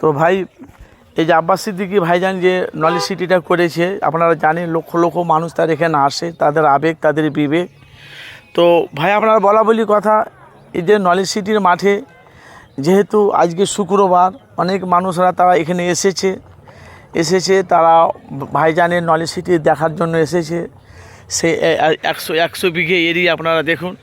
তো ভাই, এই যে আব্বাস সিদ্দিকি ভাইজান যে নলেজ সিটিটা করেছে, আপনারা জানেন লক্ষ লক্ষ মানুষ তার এখানে আসে, তাদের আবেগ, তাদের বিবেক। তো ভাই, আপনার বলা বলি কথা, এই যে নলেজ সিটির মাঠে যেহেতু আজকে শুক্রবার, অনেক মানুষরা তারা এখানে এসেছে। এসেছে, তারা ভাইজানের নলেজ সিটি দেখার জন্য এসেছে। সে একশো একশো বিঘে এরিয়া আপনারা দেখুন।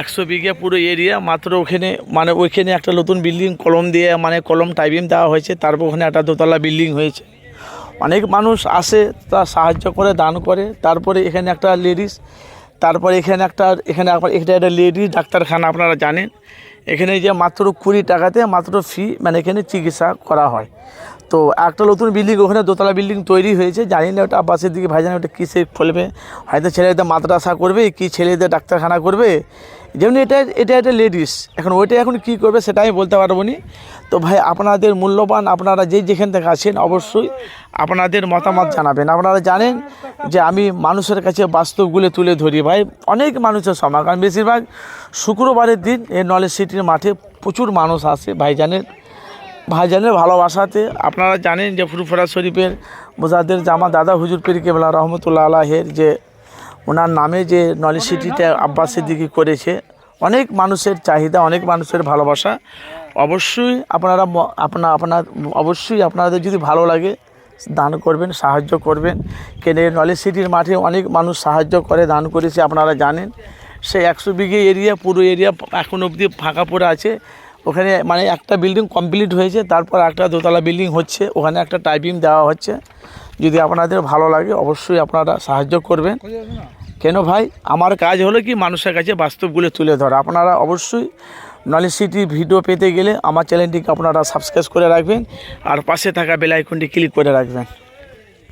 একশো বিঘে পুরো এরিয়া মাত্র ওখানে মানে ওইখানে একটা নতুন বিল্ডিং কলম দিয়ে মানে কলম টাইপিং দেওয়া হয়েছে, তারপর ওখানে একটা দোতলা বিল্ডিং হয়েছে। অনেক মানুষ আসে, তা সাহায্য করে, দান করে, তারপরে এখানে একটা লেডিস তারপরে এখানে একটা, এখানে এখানে একটা লেডিস ডাক্তারখানা আপনারা জানেন। এখানে যে মাত্র কুড়ি টাকাতে মাত্র ফি মানে এখানে চিকিৎসা করা হয়। তো একটা নতুন বিল্ডিং ওখানে দোতলা বিল্ডিং তৈরি হয়েছে। জানি না ওটা আব্বাসের দিকে ভাইজান ওটা কিসে খুলবে। হয়তো ছেলেদের মাদ্রাসা করবে, কি ছেলেদের ডাক্তারখানা করবে। যেমন এটা এটা একটা লেডিস এখন ওইটা এখন কি করবে সেটা আমি বলতে পারব না। তো ভাই, আপনাদের মূল্যবান, আপনারা যেই যেখান থেকে আছেন, অবশ্যই আপনাদের মতামত জানাবেন। আপনারা জানেন যে আমি মানুষের কাছে বাস্তবগুলো তুলে ধরি ভাই। অনেক মানুষের কারণ বেশিরভাগ শুক্রবারের দিন এই নলেজ সিটির মাঠে প্রচুর মানুষ আসে ভাইজানের ভাইজানের ভালোবাসাতে আপনারা জানেন যে ফুরফুরা শরীফের মোজাদের জামা দাদা হুজুর পীর কেবলা রহমতুল্লাহ আলাহের যে ওনার নামে যে নলেজ সিটিটা আব্বাস সিদ্দিকি করেছে, অনেক মানুষের চাহিদা, অনেক মানুষের ভালোবাসা। অবশ্যই আপনারা ম- আপনা আপনার অবশ্যই আপনাদের যদি ভালো লাগে, দান করবেন, সাহায্য করবেন। কেন নলেজ সিটির মাঠে অনেক মানুষ সাহায্য করে, দান করেছে, আপনারা জানেন। সেই একশো বিঘে এরিয়া, পুরো এরিয়া এখন অবধি ফাঁকা পড়ে আছে। ওখানে মানে একটা বিল্ডিং কমপ্লিট হয়েছে, তারপর একটা দোতলা বিল্ডিং হচ্ছে, ওখানে একটা টাইপিং দেওয়া হচ্ছে। যদি আপনাদের ভালো লাগে, অবশ্যই আপনারা সাহায্য করবেন। কেন ভাই, আমার কাজ হলো কি, মানুষের কাছে বাস্তবগুলো তুলে ধরা। আপনারা অবশ্যই নলেজ সিটি ভিডিও পেতে গেলে আমার চ্যানেলটিকে আপনারা সাবস্ক্রাইব করে রাখবেন, আর পাশে থাকা বেল আইকনটি ক্লিক করে রাখবেন।